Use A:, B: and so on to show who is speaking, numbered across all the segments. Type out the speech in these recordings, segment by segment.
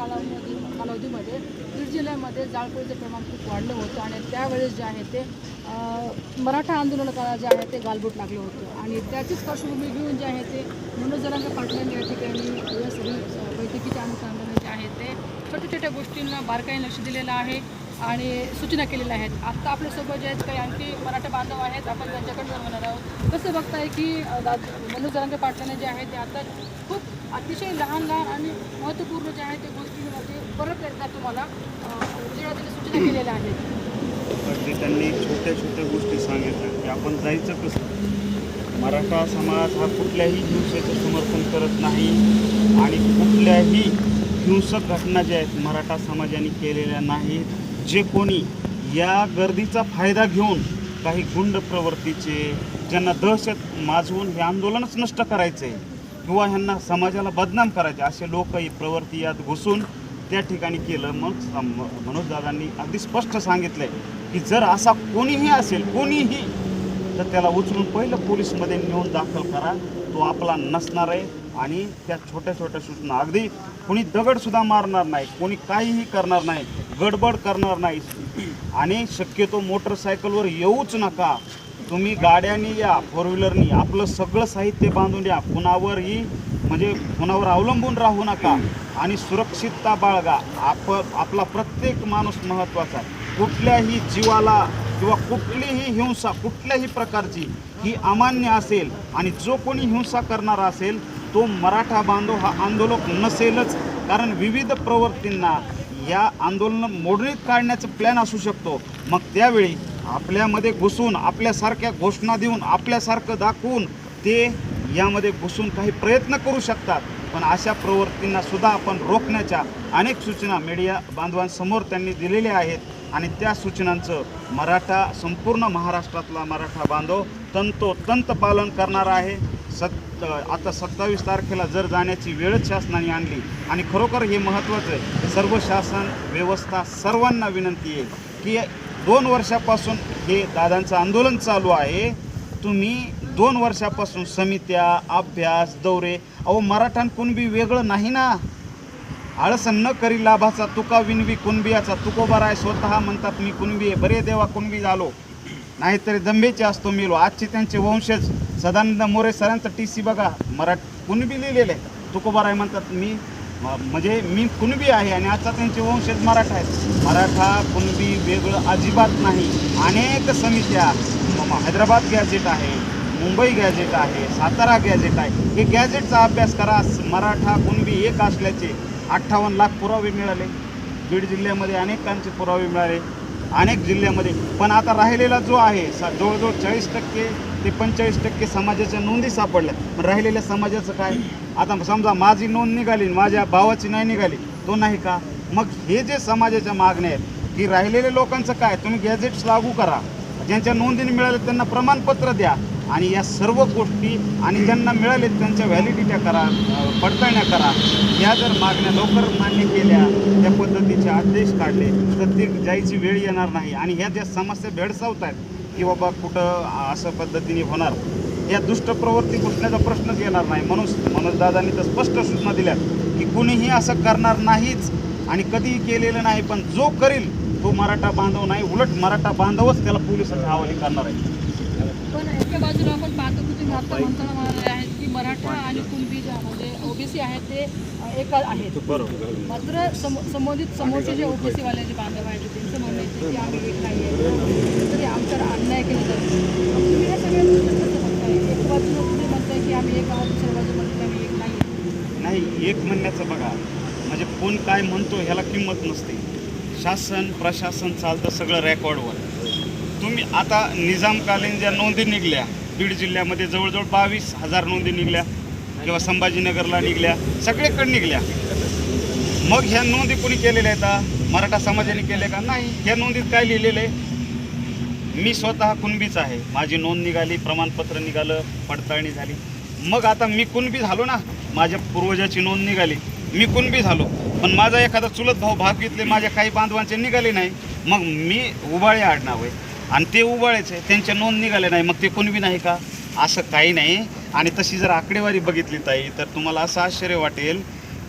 A: कालावधी कालावधीमध्ये बीड जिल्ह्यामध्ये जाळपोळीचं प्रमाण खूप वाढलं होतं आणि त्यावेळेस जे आहे ते मराठा आंदोलनाला जे आहे ते गालबोट लागलं होतं. आणि त्याचीच पार्श्वभूमी घेऊन जे आहे ते मनोज जरांगे पाटलांनी या ठिकाणी या सगळी अं, अनुषंगाने जे आहे ते छोट्या छोट्या गोष्टींना बारकाईने लक्ष दिलेलं आहे आणि सूचना केलेल्या आहेत. आत्ता आपल्यासोबत जे आहेत काही आणखी मराठा बांधव आहेत आपण त्यांच्याकडे होणार आहोत. कसं बघताय की दा- मनोज जरांगे पाटलाने जे आहे ते आता खूप अतिशय लहान लहान आणि महत्त्वपूर्ण जे आहे ते गोष्टींमध्ये परत एकदा तुम्हाला अं, सूचना केलेल्या आहेत.
B: म्हणजे त्यांनी छोट्या छोट्या गोष्टी सांगितल्या. की आपण जायचं कसं? मराठा समाज हा कुठल्याही हिंसेचं समर्थन करत नाही आणि कुठल्याही हिंसक घटना ज्या आहेत मराठा समाजाने केलेल्या नाहीत जे कोणी या गर्दीचा फायदा घेऊन काही गुंड प्रवृत्तीचे ज्यांना दहशत माजवून हे आंदोलनच नष्ट करायचं आहे किंवा ह्यांना समाजाला बदनाम करायचे असे लोक ही प्रवृत्ती यात घुसून त्या ठिकाणी केलं. मग सम- मनोज दादांनी अगदी स्पष्ट सांगितलंय की जर असा कोणीही असेल कोणीही तर त्याला उचलून पहिलं पोलीसमध्ये नेऊन दाखल करा. तो आपला नसणार आहे आणि त्या छोट्या छोट्या सूचना. अगदी कोणी दगडसुद्धा मारणार नाही कोणी काहीही करणार नाही गडबड करणार नाही. आणि शक्यतो मोटरसायकलवर येऊच नका. तुम्ही गाड्यांनी या फोर व्हीलरनी आपलं सगळं साहित्य बांधून या कुणावरही म्हणजे कुणावर अवलंबून राहू नका आणि सुरक्षितता बाळगा. आप आपला प्रत्येक माणूस महत्त्वाचा आहे. कुठल्याही जीवाला किंवा कुठलीही हिंसा कुठल्याही प्रकारची ही अमान्य असेल आणि जो कोणी हिंसा करणारा असेल तो मराठा बांधव हा आंदोलक नसेलच. कारण विविध प्रवृत्तींना या आंदोलन मोडणीत काढण्याचा प्लॅन असू शकतो. मग त्यावेळी आपल्यामध्ये घुसून आपल्यासारख्या घोषणा देऊन आपल्यासारखं दाखवून ते यामध्ये घुसून काही प्रयत्न करू शकतात. पण अशा प्रवृत्तींना सुद्धा आपण रोखण्याच्या अनेक सूचना मीडिया बांधवांसमोर त्यांनी दिलेल्या आहेत. आणि त्या सूचनांचं मराठा संपूर्ण महाराष्ट्रातला मराठा बांधव तंतोतंत पालन करणार आहे. सत आता सत्तावीस तारखेला जर जाण्याची वेळच शासनाने आणली आणि खरोखर हे महत्त्वाचं आहे सर्व शासन व्यवस्था सर्वांना विनंती आहे की दोन वर्षापासून हे दादांचं आंदोलन चालू आहे. तुम्ही दोन वर्षापासून समित्या अभ्यास दौरे अहो मराठान कुणबी वेगळं नाही ना? आळसन न करी लाभाचा तुका विनवी कुणबियाचा तुकोबार आहे स्वतः म्हणतात मी कुणबी आहे बरे देवा कुणबी झालो. नाहीतरी दंबेचे असतो मिलो. आजचे त्यांचे वंशज सदानंद मोरे सरांचं टी सी बघा मराठ कुणबी लिहिलेलं आहे? तुकोबार आहे म्हणतात मी म्हणजे मी कुणबी आहे आणि आजचा त्यांचे वंशज मराठा आहेत. मराठा कुणबी वेगळं अजिबात नाही. अनेक समित्या हैदराबाद गॅझेट आहे मुंबई गॅझेट आहे सातारा गॅझेट आहे. हे गॅझेटचा अभ्यास करा मराठा कुणबी एक असल्याचे अठ्ठावन्न लाख पुरावे मिळाले. बीड जिल्ह्यामध्ये अनेकांचे पुरावे मिळाले अनेक जिल्ह्यामध्ये. पण आता राहिलेला जो आहे सा जवळजवळ चाळीस टक्के ते पंचेचाळीस टक्के समाजाच्या नोंदी सापडल्या पण राहिलेल्या समाजाचं काय? आता समजा माझी नोंद निघाली आणि माझ्या भावाची नाही निघाली तो नाही का? मग हे जे समाजाच्या मागण्या आहेत की राहिलेल्या लोकांचं काय? तुम्ही गॅझेट्स लागू करा. ज्यांच्या नोंदीने मिळाले त्यांना प्रमाणपत्र द्या. आणि या सर्व गोष्टी आणि ज्यांना मिळाले त्यांच्या व्हॅलिडिट्या करा पडताळण्या करा. या जर मागण्या लवकर मान्य केल्या त्या पद्धतीचे आदेश काढले तर ती जायची वेळ येणार नाही. आणि ह्या ज्या समस्या भेडसावत आहेत की बाबा कुठं असं पद्धतीने होणार? या दुष्ट प्रवृत्ती घुसण्याचा प्रश्नच येणार नाही. म्हणून मनोजदादांनी तर स्पष्ट सूचना दिल्या की कुणीही असं करणार नाहीच आणि कधीही केलेलं नाही पण जो करील तो मराठा बांधव नाही. उलट मराठा बांधवच त्याला पोलिसांच्या हवाली करणार आहे.
A: पण एका बाजूला आपण पाहतो की तुम्ही आता म्हणताना म्हणाले आहेत की मराठा आणि कुणबी ज्या म्हणजे ओबीसी आहेत ते एका आहेत. मात्र सम संबंधित समोरचे जे ओबीसी वाले जे बांधव आहेत त्यांचं म्हणणं की आम्ही एक नाही आहे तर अन्याय केला जातो. तुम्ही ह्या सगळ्या गोष्टी कसं म्हणताय एक बाजूला तुम्ही म्हणताय की आम्ही एक आहोत दुसऱ्या बाजूला म्हणतो आम्ही एक नाही.
B: नाही एक म्हणण्याचं बघा. म्हणजे कोण काय म्हणतो ह्याला किंमत नसते. शासन प्रशासन चालतं सगळं रेकॉर्डवर. तुम्ही आता निजामकालीन ज्या नोंदी निघल्या बीड जिल्ह्यामध्ये जवळजवळ बावीस हजार नोंदी निघल्या किंवा संभाजीनगरला निघल्या सगळीकडे निघल्या. मग ह्या नोंदी कोणी केलेल्या आहेत? मराठा समाजाने केल्या का? नाही. ह्या नोंदीत काय लिहिलेलं आहे? मी स्वतः कुणबीच आहे. माझी नोंद निघाली प्रमाणपत्र निघालं पडताळणी झाली. मग आता मी कुणबी झालो ना माझ्या पूर्वजाची नोंद निघाली. मी कुणबी झालो. पण माझा एखादा चुलत भाऊ भाग घेतले माझ्या काही बांधवांचे निघाले नाही. मग मी उबाळे आडनाव आहे. आणि ते उबाळेचे त्यांच्या नोंद निघाले नाही. मग ते कुणबी नाही का? असं काही नाही. आणि तशी जर आकडेवारी बघितली ताई तर तुम्हाला असं आश्चर्य वाटेल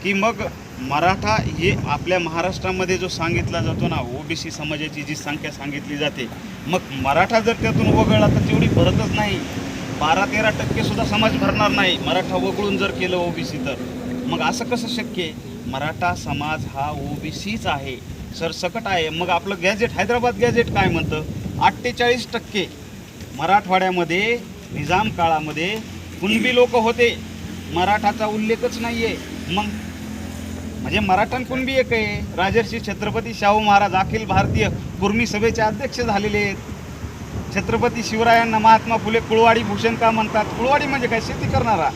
B: की मग मराठा हे आपल्या महाराष्ट्रामध्ये जो सांगितला जातो ना ओबीसी समाजाची जी संख्या सांगितली जाते मग मराठा जर त्यातून वगळला तर तेवढी भरतच नाही. बारा तेरा टक्के सुद्धा समाज भरणार नाही. मराठा वगळून जर केलं ओबीसी तर. मग असं कसं शक्य आहे? मराठा समाज हा ओबीसीच आहे. सरसकट आहे. मग आपलं गॅजेट हैदराबाद गॅजेट काय म्हणतं? अठ्ठेचाळीस टक्के. मराठवाड्यामध्ये निजाम काळामध्ये कुणबी लोक होते. मराठाचा उल्लेखच नाही आहे मग म्हणजे मराठ्यांकडून कुणबी एक आहे. राजर्षी छत्रपती शाहू महाराज अखिल भारतीय कुर्मी सभेचे अध्यक्ष झालेले आहेत. छत्रपती शिवरायांना महात्मा फुले कुळवाडी भूषण का म्हणतात? कुळवाडी म्हणजे काय? शेती करणारा.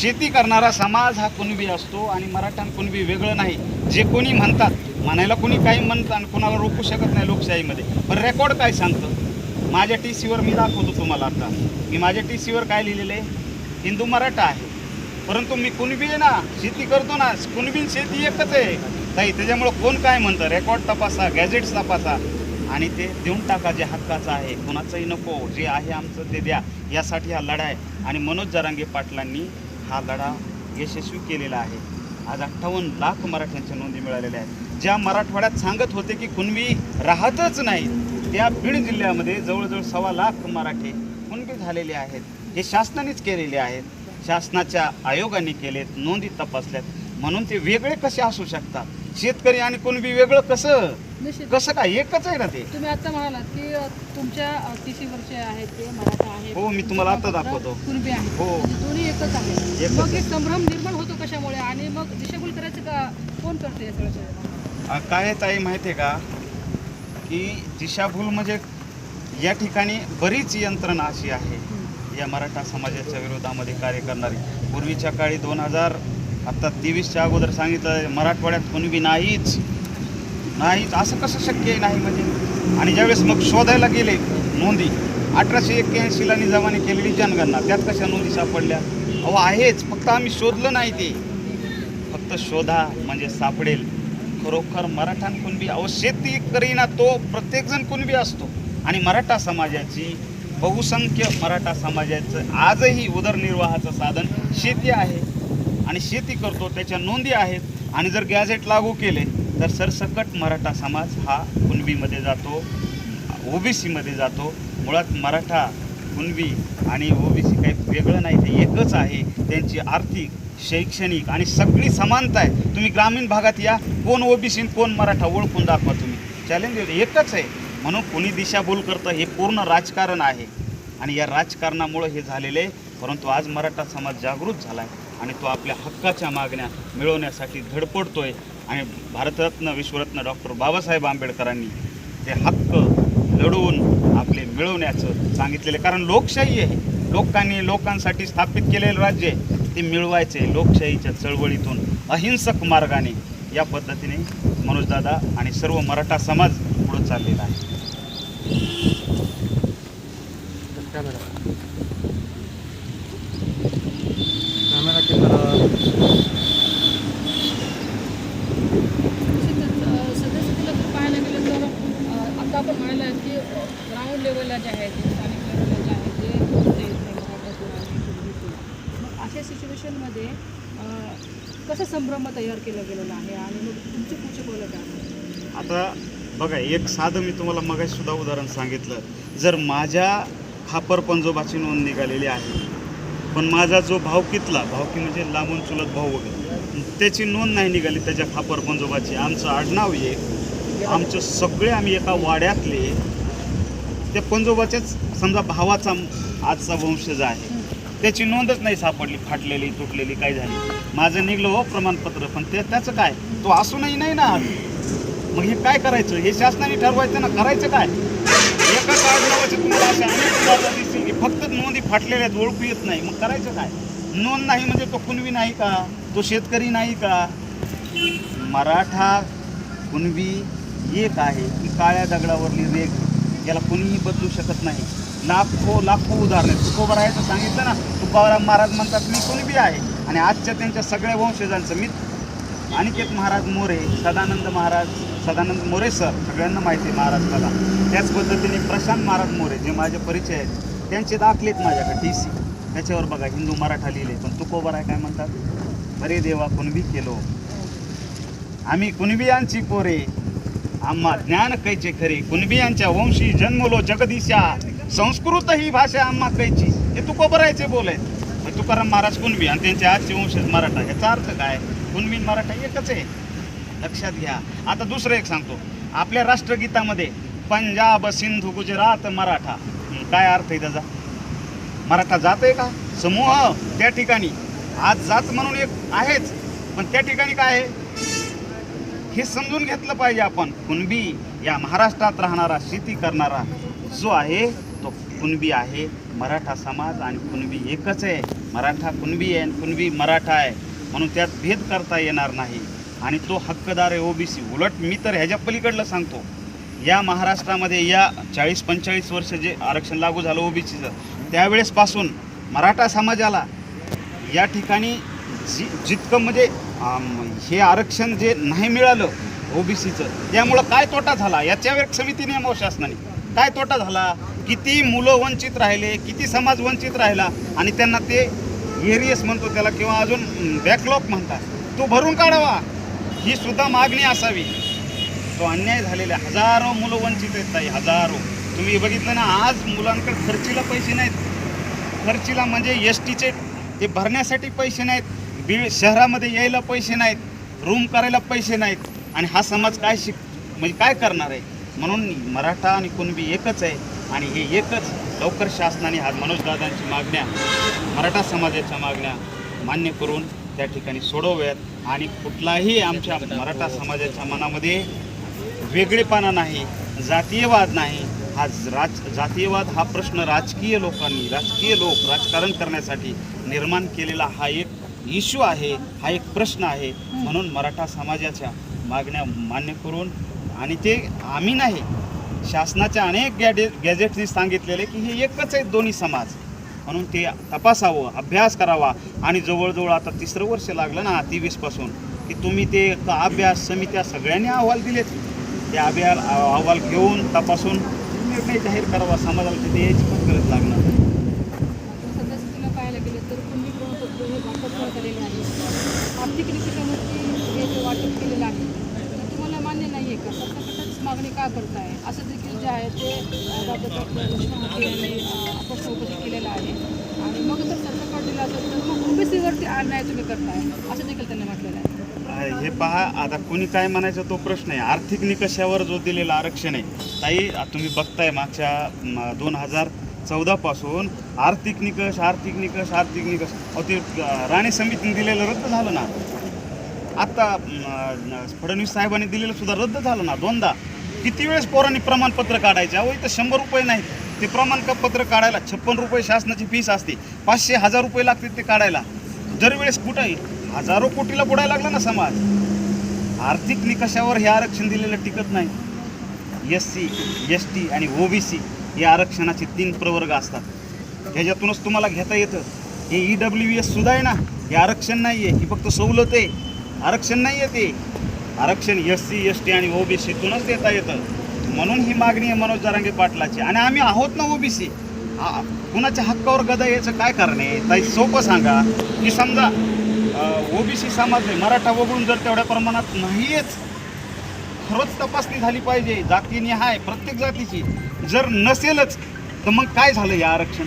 B: शेती करणारा समाज हा कुणबी असतो आणि मराठा कुणबी वेगळं नाही. जे कोणी म्हणतात म्हणायला कोणी काही म्हणतात आणि कोणाला रोखू शकत नाही लोकशाहीमध्ये. पण रेकॉर्ड काय सांगतं? माझ्या टी सीवर मी दाखवतो तुम्हाला आता. मी माझ्या टी सीवर काय लिहिलेलं आहे? हिंदू मराठा आहे. परंतु मी कुणबी आहे ना शेती करतो ना कुणबीन शेती एकच आहे. ताई त्याच्यामुळं कोण काय म्हणतं? रेकॉर्ड तपासा गॅजेट्स तपासा. आणि ते देऊन टाका जे हक्काचं आहे. कोणाचंही नको जे आहे आमचं ते द्या. यासाठी हा लढा आहे. आणि मनोज जरांगे पाटलांनी हा लढा यशस्वी केलेला आहे. आज अठ्ठावन्न लाख मराठ्यांच्या नोंदी मिळालेल्या आहेत. ज्या मराठवाड्यात सांगत होते की कुणबी राहतच नाही त्या बीड जिल्ह्यामध्ये जवळजवळ सव्वा लाख मराठे कुणबी झालेले आहेत. हे शासनानेच केलेले आहेत. शासनाच्या आयोगाने केलेत नोंदी तपासल्यात. म्हणून ते वेगळे कसे असू शकतात? शेतकरी आणि कुणबी वेगळं कसं? कसं काय? एकच आहे ना ते.
A: तुम्ही आता म्हणालात की तुमच्या टी सीवरचे आहेत ते मराठा आहेत.
B: हो, मी तुम्हाला आता दाखवतो.
A: कुणबी आहे
B: हो.
A: म्हणजे दोन्ही एकच आहे मग
B: आहे.
A: एक संभ्रम निर्माण होतो कशामुळे? आणि मग दिशाभूल करायचं का? कोण करते या
B: काय आहे ताई माहिती आहे का? की दिशाभूल म्हणजे या ठिकाणी बरीच यंत्रणा अशी आहे. या मराठा समाजाच्या विरोधामध्ये कार्य करणारी. पूर्वीच्या काळी दोन हजार आत्ता तेवीसच्या अगोदर सांगितलं मराठवाड्यात कुणबी नाहीच. नाहीच. असं कसं शक्य आहे? नाही म्हणजे. आणि ज्यावेळेस मग शोधायला गेले नोंदी अठराशे एक्क्याऐंशीला निजामाने केलेली जनगणना. त्यात कशा नोंदी सापडल्या? अहो आहेच. फक्त आम्ही शोधलं नाही ते. फक्त शोधा म्हणजे सापडेल. खरोखर मराठा कुणबी अहो शेती करीना तो. प्रत्येकजण कुणबी असतो. आणि मराठा समाजाची बहुसंख्य मराठा समाजाचं आजही उदरनिर्वाहाचं साधन शेती आहे. आणि शेती करतो त्याच्या नोंदी आहेत. आणि जर गॅझेट लागू केले तर सरसकट मराठा समाज हा कुणबीमध्ये जातो ओबीसीमध्ये जातो. मुळात मराठा कुणबी आणि ओबीसी काही वेगळं नाही ते एकच आहे. त्यांची आर्थिक शैक्षणिक आणि सगळी समानता आहे. तुम्ही ग्रामीण भागात या कोण ओबीसी कोण मराठा ओळखून दाखवा तुम्ही. चॅलेंज एकच आहे. म्हणून कोणी दिशाभूल करतं हे पूर्ण राजकारण आहे. आणि या राजकारणामुळं हे झालेले आहे. परंतु आज मराठा समाज जागृत झाला आहे आणि तो आपल्या हक्काच्या मागण्या मिळवण्यासाठी धडपडतोय. आणि भारतरत्न विश्वरत्न डॉक्टर बाबासाहेब आंबेडकरांनी ते हक्क लढवून आपले मिळवण्याचं सांगितलेलं आहे. कारण लोकशाही आहे. लोकांनी लोकांसाठी स्थापित केलेलं राज्य आहे. ते मिळवायचे लोकशाहीच्या चळवळीतून अहिंसक मार्गाने. या पद्धतीने मनोजदादा आणि सर्व मराठा समाज पुढं चाललेला आहे.
C: कॅमेरा. कॅमेरा कितना
A: निश्चितच अ, सद्यस्थितीला जर पाहायला गेलं तर आता आपण म्हणायला की ग्राउंड लेवलला जे आहे ते स्थानिक लेवलला जे आहे ते. मग अशा सिच्युएशनमध्ये कसं संभ्रम तयार केलं गेलेलं आहे आणि मग तुमची पुढची पावलं काय
B: आता बघा एक साधं मी तुम्हाला मगाशी सुद्धा उदाहरण सांगितलं. जर माझ्या खापर पंजोबाची नोंद निघालेली आहे. पण माझा जो भावकीतला भावकी म्हणजे लांबून चुलत भाऊ वगैरे त्याची नोंद नाही निघाली त्याच्या खापर पंजोबाची आमचं आडनाव एक आमचे सगळे आम्ही एका वाड्यातले त्या पंजोबाच्याच समजा भावाचा आजचा वंशज आहे. त्याची नोंदच नाही सापडली फाटलेली तुटलेली काय झाली. माझं निघलं हो प्रमाणपत्र पण ते त्याचं काय? तो असूनही नाही ना मग हे काय करायचं? हे शासनाने ठरवायचं ना करायचं काय? एका कार्ड नावाचे तुम्हाला असे अनेक उदाहरणं दिसतील की फक्त नोंदी फाटलेल्या आहेत ओळखू येत नाही. मग करायचं काय? नोंद नाही म्हणजे तो कुणबी नाही का? तो शेतकरी नाही का? मराठा कुणबी एक आहे. की काळ्या दगडावरली रेख याला कुणीही बदलू शकत नाही. लाखो लाखो उदाहरणं आहे तर सांगितलं ना तुकाराम महाराज म्हणतात मी कुणबी आहे. आणि आजच्या त्यांच्या सगळ्या वंशजांचं मी अनिकेत महाराज मोरे सदानंद महाराज सदानंद मोरे सर सगळ्यांना माहिती आहे महाराष्ट्राला त्याच पद्धतीने प्रशांत महाराज मोरे जे माझे परिचय आहेत त्यांचे दाखलेत माझ्याकडे टी सी त्याच्यावर बघा हिंदू मराठा लिहिले पण तुकोबराय काय म्हणतात? अरे देवा कुणबी केलो. आम्ही कुणबियांची पोरे? आम्हा ज्ञान कैचे खरे? कुणबियांच्या वंशी जन्मलो जगदीशा? संस्कृत ही भाषा आम्हा कैची? हे तुकोबरायचे बोल आहेत. तुकाराम महाराज कुणबी आणि त्यांचे आजचे वंशज मराठा याचा अर्थ काय? कुणबी मराठा एकच आहे. लक्षात घ्या. आता दुसरं एक सांगतो. आपल्या राष्ट्रगीतामध्ये पंजाब सिंधू गुजरात मराठा. काय अर्थ आहे त्याचा? मराठा जात आहे का? समूह त्या ठिकाणी. आज जात म्हणून एक आहेच. पण त्या ठिकाणी काय आहे? हे समजून घेतलं पाहिजे आपण. कुणबी या महाराष्ट्रात राहणारा शेती करणारा जो आहे तो कुणबी आहे मराठा समाज आणि कुणबी एकच आहे. मराठा कुणबी आहे आणि कुणबी मराठा आहे. म्हणून त्यात भेद करता येणार नाही. आणि तो हक्कदार आहे ओबीसी उलट मी तर ह्याच्या पलीकडलं सांगतो. या महाराष्ट्रामध्ये या चाळीस पंचेचाळीस वर्ष जे आरक्षण लागू झालं ओबीसीचं त्यावेळेसपासून मराठा समाजाला या ठिकाणी जी जितकं म्हणजे हे आरक्षण जे नाही मिळालं ओबीसीचं त्यामुळं काय तोटा झाला? याच्यावर समिती नेमावं शासनाने. काय तोटा झाला? किती मुलं वंचित राहिले? किती समाज वंचित राहिला? आणि त्यांना ते एरियस म्हणतो त्याला किंवा अजून बॅकलॉग म्हणतात. तो भरून काढावा. ही सुद्धा मागणी असावी. तो अन्याय झालेला आहे. हजारो मुलं वंचित आहेत ताई हजारो. तुम्ही बघितलं ना आज मुलांकडे खर्चीला पैसे नाहीत. खर्चीला म्हणजे एस टीचे ते भरण्यासाठी पैसे नाहीत. बी शहरामध्ये यायला पैसे नाहीत. रूम करायला पैसे नाहीत. आणि हा समाज काय शिक म्हणजे काय करणार आहे? म्हणून मराठा आणि कुणबी एकच आहे. आणि हे एकच लवकर शासनाने हा मनोजदादांची मागण्या मराठा समाजाच्या मागण्या मान्य करून त्या ठिकाणी सोडवूयात. आणि कुठलाही आमच्या मराठा समाजाच्या मनामध्ये वेगळेपणा नाही जातीयवाद नाही हा राज जातीयवाद हा प्रश्न राजकीय लोकांनी राजकीय लोक राजकारण करण्यासाठी निर्माण केलेला हा एक इश्यू आहे हा एक प्रश्न आहे. म्हणून मराठा समाजाच्या मागण्या मान्य करून आणि ते आम्ही नाही शासनाच्या अनेक गॅडे गॅजेट्सनी सांगितलेले की हे एकच आहेत दोन्ही समाज. म्हणून ते तपासावं अभ्यास करावा. आणि जवळजवळ आता तिसरं वर्ष लागलं ना तेवीसपासून की तुम्ही ते अभ्यास समित्या सगळ्यांनी अहवाल दिलेत. ते अभ्यास अहवाल घेऊन तपासून निर्णय जाहीर करावा समाजाला तिथे यायची पण गरज लागणार
A: पाहायला गेलं तर केलेलं आहे तर तुम्हाला मान्य नाही आहे का मागणी का करताय? असं देखील जे आहे ते अं, डॉक्टर कृष्णमूर्ती यांनी प्रश्न उपस्थित केलेला आहे. आणि मग जर सरकारकडे दिला असेल तर मग ओबीसीवरती अन्याय तुम्ही करताय असं देखील त्यांनी म्हटलेलं आहे.
B: हे पहा आता कोणी काय म्हणायचा तो प्रश्न आहे. आर्थिक निकषावर जो दिलेला आरक्षण आहे ताई तुम्ही बघताय मागच्या दोन हजार चौदापासून आर्थिक निकष आर्थिक निकष आर्थिक निकष. अहो ते राणे समितीने दिलेलं रद्द झालं ना. आत्ता फडणवीस साहेबांनी दिलेलं सुद्धा रद्द झालं ना दोनदा. किती वेळेस पोरांनी प्रमाणपत्र काढायचे? अहो इथं शंभर रुपये नाही ते प्रमाणपत्र काढायला छप्पन रुपये शासनाची फीस असते. पाचशे हजार रुपये लागते ते काढायला. दरवेळेस कुठंही. हजारो कोटीला बुडायला लागला ना समाज. आर्थिक निकषावर हे आरक्षण दिलेलं टिकत नाही. एस सी एस टी आणि ओबीसी हे आरक्षणाचे तीन प्रवर्ग असतात. ह्याच्यातूनच तुम्हाला घेता येतं. हे ई डब्ल्यू एस सुद्धा आहे ना हे आरक्षण नाही आहे ही फक्त सवलत आहे. आरक्षण नाही आहे ते. आरक्षण एस सी एस टी आणि ओबीसीतूनच देता येतं. म्हणून ही मागणी आहे मनोज जरांगे पाटलाची. आणि आम्ही आहोत ना ओबीसी कुणाच्या हक्कावर गदा यायचं काय कारण आहे? ताई सोपं सांगा. की समजा ओबीसी समाज आहे मराठा वगळून जर तेवढ्या प्रमाणात नाहीयेच खरंच तपासणी झाली पाहिजे. जातीनिहाय प्रत्येक जातीची. जर नसेलच तर मग काय झालं या आरक्षण?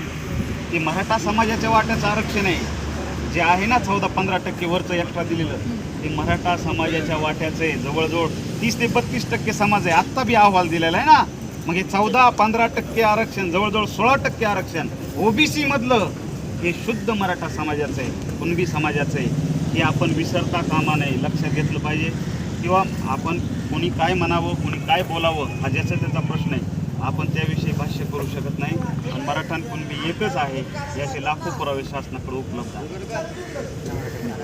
B: ते मराठा समाजाच्या वाट्याचं आरक्षण आहे. जे आहे ना चौदा पंधरा टक्के वरचं एक्स्ट्रा दिलेलं ते मराठा समाजाच्या वाट्याचं आहे जवळजवळ तीस ते बत्तीस टक्के समाज आहे. आत्ता बी अहवाल दिलेला आहे ना. मग हे चौदा पंधरा टक्के आरक्षण जवळजवळ सोळा टक्के आरक्षण ओबीसी मधलं हे शुद्ध मराठा समाजाचं आहे कुणबी समाजाचं आहे हे आपण विसरता कामा नये लक्षात घेतलं पाहिजे. किंवा आपण कोणी काय म्हणावं कोणी काय बोलावं हा ज्याचा त्याचा प्रश्न आहे. आपण त्याविषयी भाष्य करू शकत नाही. पण मराठा आणि एकच आहे याचे लाखो पुरावे शासनाकडे उपलब्ध आहेत